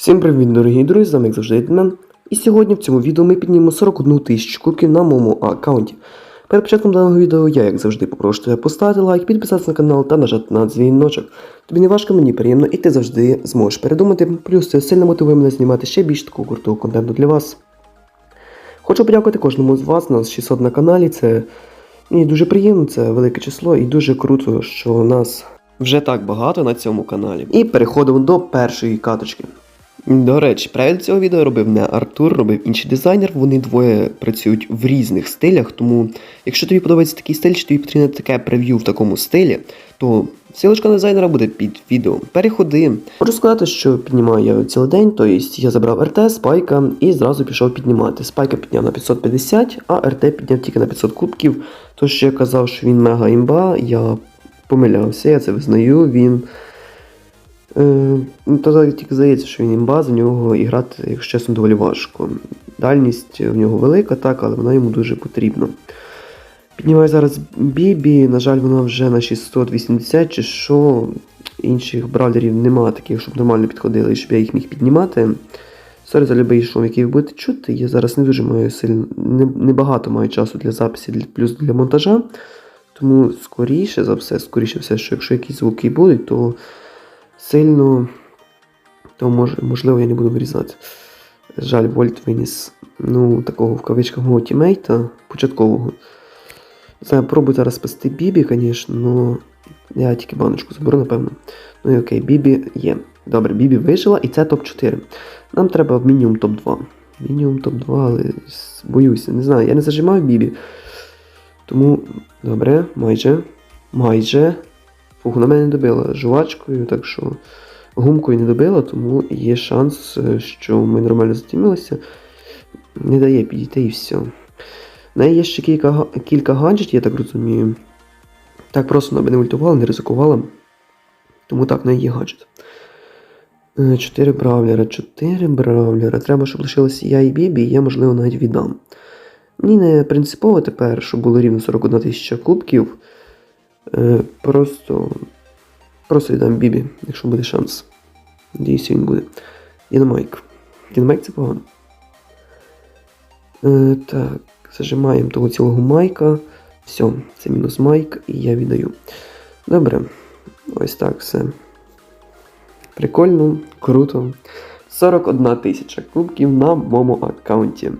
Всім привіт, дорогі друзі, з вами як завжди Едмен. І сьогодні в цьому відео ми піднімемо 41 тисячу кубків на моєму аккаунті. Перед початком даного відео я, як завжди, попрошу тебе поставити лайк, підписатися на канал та нажати на дзвіночок. Тобі не важко, мені приємно, і ти завжди зможеш передумати. Плюс це сильно мотивує мене знімати ще більш такого крутого контенту для вас. Хочу подякувати кожному з вас, нас 600 на каналі. Це мені дуже приємно, це велике число і дуже круто, що нас вже так багато на цьому каналі. І переходимо до першої каточки. До речі, перегляд цього відео робив не Артур, робив інший дизайнер. Вони двоє працюють в різних стилях. Тому, якщо тобі подобається такий стиль, чи тобі потрібно таке прев'ю в такому стилі, то силочка дизайнера буде під відео. Переходи. Хочу сказати, що піднімаю я цілий день, тобто я забрав РТ, спайка і зразу пішов піднімати. Спайка підняв на 550, а РТ підняв тільки на 500 кубків. Тож я казав, що він мега імба, я помилявся, я це визнаю. Він. Е, ну, тільки здається, що він імба, за нього і грати, якщо чесно, доволі важко. Дальність в нього велика, так, але вона йому дуже потрібна. Піднімаю зараз Бібі, на жаль, вона вже на 680 чи що. Інших бравлерів немає таких, щоб нормально підходили, щоб я їх міг піднімати. Сорі за любий шум, який ви будете чути. Я зараз не дуже маю сильно, не, небагато маю часу для записів, для, плюс для монтажа. Тому скоріше за все, скоріше все, що якщо якісь звуки будуть, то сильно, то мож, можливо я не буду вирізати. Жаль, Вольт виніс ну, такого в кавичках мого тімейта початкового. Знаю, пробую зараз спасти Бібі, звісно, але я тільки баночку заберу, напевно. Ну і окей, Бібі є. Добре, Бібі вижила і це топ-4. Нам треба мінімум топ-2. Мінімум топ-2, але боюся, не знаю, я не зажимаю Бібі. Тому, добре, майже. Майже. Фух, вона мене не добила жувачкою, так що гумкою не добила, тому є шанс, е, що ми нормально затімилися. Не дає підійти і все. В неї є ще кілька, кілька гаджетів, я так розумію. Так просто вона би не ультувала, не ризикувала. Тому так, в неї є гаджет. Е, Чотири бравлера, чотири бравлера. Треба, щоб лишилося я і Бібі, і я, можливо, навіть віддам. Мені не принципово тепер, щоб було рівно 41 тисяча кубків. Е, просто. Просто віддам Бібі, якщо буде шанс. Надіюся, він буде. Дінамайк. Дінамайк це погано. Е, так, зажимаємо того цілого майка. Все, це мінус майк, і я віддаю. Добре. Ось так все. Прикольно, круто. 41 тисяча кубків на моєму аккаунті.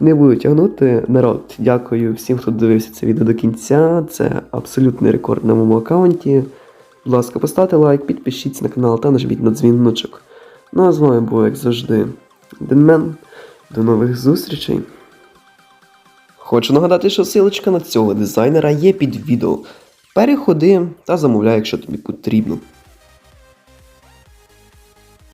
Не буду тягнути. Народ, дякую всім, хто дивився це відео до кінця. Це абсолютний рекорд на моєму аккаунті. Будь ласка, поставте лайк, підпишіться на канал та нажміть на дзвіночок. Ну а з вами був, як завжди, Денмен. До нових зустрічей. Хочу нагадати, що силочка на цього дизайнера є під відео. Переходи та замовляй, якщо тобі потрібно.